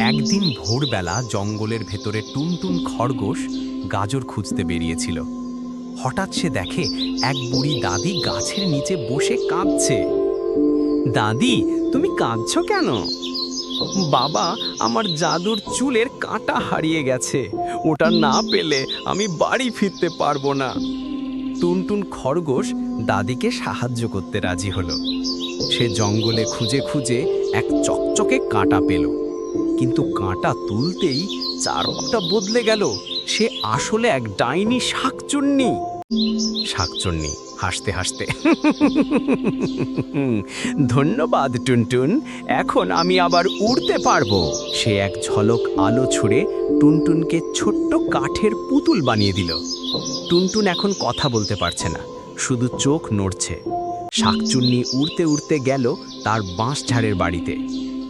একদিন ভোরবেলা জঙ্গলের ভেতরে টুনটুন খরগোশ গাজর খুঁজতে বেরিয়েছিল। হঠাৎ সে দেখে এক বুড়ি দাদি গাছের নিচে বসে কাঁদছে দাদি, তুমি কাঁদছ কেন? বাবা, আমার জাদুর চুলের কাঁটা হারিয়ে গেছে। ওটা না পেলে আমি বাড়ি ফিরতে পারব না। টুনটুন খরগোশ দাদিকে সাহায্য করতে রাজি হলো। সে জঙ্গলে খুঁজে খুঁজে এক চকচকে কাঁটা পেল। কিন্তু কাঁটা তুলতেই চারকটা বদলে গেল। সে আসলে এক ডাইনি শাকচুন্নি। শাকচুন্নি, হাসতে হাসতে। ধন্যবাদ, টুনটুন। এখন আমি আবার উড়তে পারব। সে এক ঝলক আলো ছুড়ে টুনটুনকে ছোট্ট কাঠের পুতুল বানিয়ে দিল। টুনটুন এখন কথা বলতে পারছে না, শুধু চোখ নড়ছে। শাকচুন্নি উড়তে উড়তে গেল তার বাঁশঝাড়ের বাড়িতে।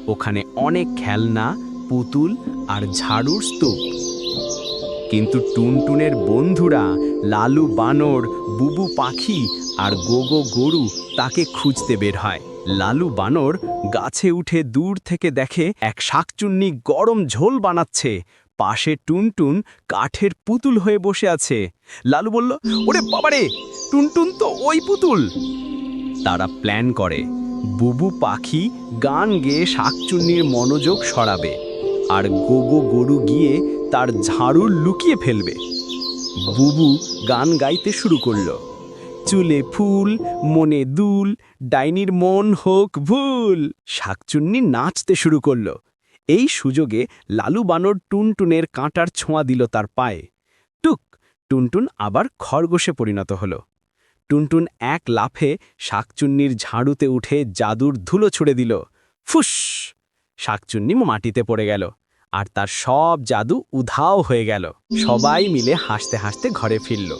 ওখানে অনেক খেলনা, পুতুল আর ঝাড়ুর স্তূপ। কিন্তু টুনটুনের বন্ধুরা, লালু বানর, বুবু পাখি আর গোগো গরু তাকে খুঁজতে বের হয়। লালু বানর গাছে উঠে দূর থেকে দেখে এক শাকচুন্নি গরম ঝোল বানাচ্ছে। পাশে টুনটুন কাঠের পুতুল হয়ে বসে আছে। লালু বলল, ওরে বাবারে, টুনটুন তো ওই পুতুল! তারা প্ল্যান করে। বুবু পাখি গান গেয়ে শাকচুন্নির মনোযোগ সরাবে আর গোগো গরু গিয়ে তার ঝাড়ু লুকিয়ে ফেলবে। বুবু গান গাইতে শুরু করল। চুলে ফুল, মনে দুল, ডাইনির মন হোক ভুল, শাকচুন্নি নাচতে শুরু করল। এই সুযোগে লালু বানর টুনটুনের কাঁটার ছোঁয়া দিল তার পায়ে। টুক, টুনটুন আবার খরগোশে পরিণত হলো। টুনটুন এক লাফে শাকচুন্নির ঝাড়ুতে উঠে জাদুর ধুলো ছুড়ে দিল। ফুস! শাকচুন্নি মাটিতে পড়ে গেল আর তার সব জাদু উধাও হয়ে গেল। সবাই মিলে হাসতে হাসতে ঘরে ফিরল।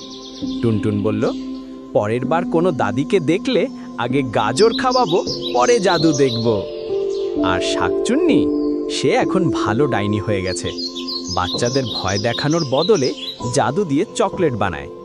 টুনটুন বলল, পরের বার কোনো দাদিকে দেখলে আগে গাজর খাওয়াবো, পরে জাদু দেখব। আর শাকচুন্নি, সে এখন ভালো ডাইনি হয়ে গেছে। বাচ্চাদের ভয় দেখানোর বদলে জাদু দিয়ে চকলেট বানায়।